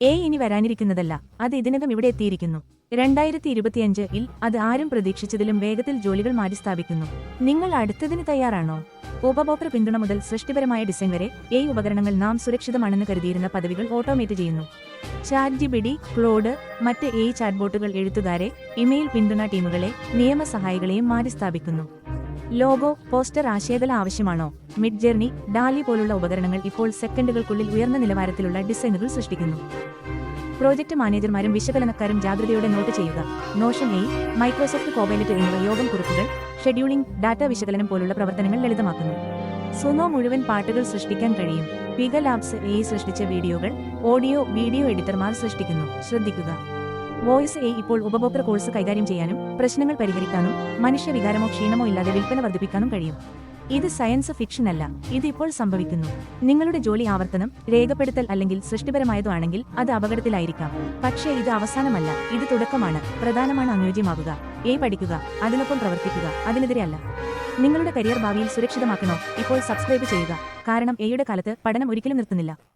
A ഇനി വരാനിരിക്കുന്നതല്ല അത് ഇതിനകം ഇവിടെ എത്തിയിരിക്കുന്നു. രണ്ടായിരത്തി ഇരുപത്തിയഞ്ചിൽ അത് ആരും പ്രതീക്ഷിച്ചതിലും വേഗത്തിൽ ജോലികൾ മാറ്റിസ്ഥാപിക്കുന്നു നിങ്ങൾ അടുത്തതിന് തയ്യാറാണോ? ഉപഭോക്തൃ പിന്തുണ മുതൽ സൃഷ്ടിപരമായ ഡിസൈൻ വരെ എ ഉപകരണങ്ങൾ നാം സുരക്ഷിതമാണെന്ന് കരുതിയിരുന്ന പദവികൾ ഓട്ടോമേറ്റ് ചെയ്യുന്നു. ചാറ്റ് ജിബിഡി ക്ലോഡ് മറ്റ് എ ചാറ്റ്ബോട്ടുകൾ എഴുത്തുകാരെ ഇമെയിൽ പിന്തുണ ടീമുകളെ നിയമസഹായികളെയും മാറ്റിസ്ഥാപിക്കുന്നു ലോഗോ പോസ്റ്റർ ആശയകല ആവശ്യമാണോ? മിഡ് ജേർണി ഡാലി പോലുള്ള ഉപകരണങ്ങൾ ഇപ്പോൾ സെക്കൻഡുകൾക്കുള്ളിൽ ഉയർന്ന നിലവാരത്തിലുള്ള ഡിസൈനുകൾ സൃഷ്ടിക്കുന്നു. പ്രോജക്ട് മാനേജർമാരും വിശകലനക്കാരും ജാഗ്രതയോടെ നോട്ട് ചെയ്യുക. നോഷൻ എ മൈക്രോസോഫ്റ്റ് കോബൈലറ്റ് എന്നിവ യോഗം കുറിപ്പുകൾ ഷെഡ്യൂളിംഗ് ഡാറ്റ വിശകലനം പോലുള്ള പ്രവർത്തനങ്ങൾ ലളിതമാക്കുന്നു. സുനോ മുഴുവൻ പാട്ടുകൾ സൃഷ്ടിക്കാൻ കഴിയും. പിക ലാബ്സ് എ സൃഷ്ടിച്ച വീഡിയോകൾ ഓഡിയോ വീഡിയോ എഡിറ്റർമാർ സൃഷ്ടിക്കുന്നു. ശ്രദ്ധിക്കുക. വോയിസ് എ ഇപ്പോൾ ഉപഭോക്തൃ കോഴ്സ് കൈകാര്യം ചെയ്യാനും പ്രശ്നങ്ങൾ പരിഹരിക്കാനും മനുഷ്യ വികാരമോ ക്ഷീണമോ ഇല്ലാതെ വിൽപ്പന വർദ്ധിപ്പിക്കാനും കഴിയും. ഇത് സയൻസ് ഫിക്ഷൻ അല്ല. ഇത് ഇപ്പോൾ സംഭവിക്കുന്നു. നിങ്ങളുടെ ജോലി ആവർത്തനം രേഖപ്പെടുത്തൽ അല്ലെങ്കിൽ സൃഷ്ടിപരമായതോ ആണെങ്കിൽ അത് അപകടത്തിലായിരിക്കാം. പക്ഷേ ഇത് അവസാനമല്ല. ഇത് തുടക്കമാണ്. പ്രധാനമാണ് അനുയോജ്യമാകുക എ പഠിക്കുക അതിനൊപ്പം പ്രവർത്തിക്കുക. അതിനെതിരെ അല്ല. നിങ്ങളുടെ കരിയർ ഭാവിയിൽ സുരക്ഷിതമാക്കണോ? ഇപ്പോൾ സബ്സ്ക്രൈബ് ചെയ്യുക. കാരണം എയുടെ കാലത്ത് പഠനം ഒരിക്കലും നിർത്തുന്നില്ല.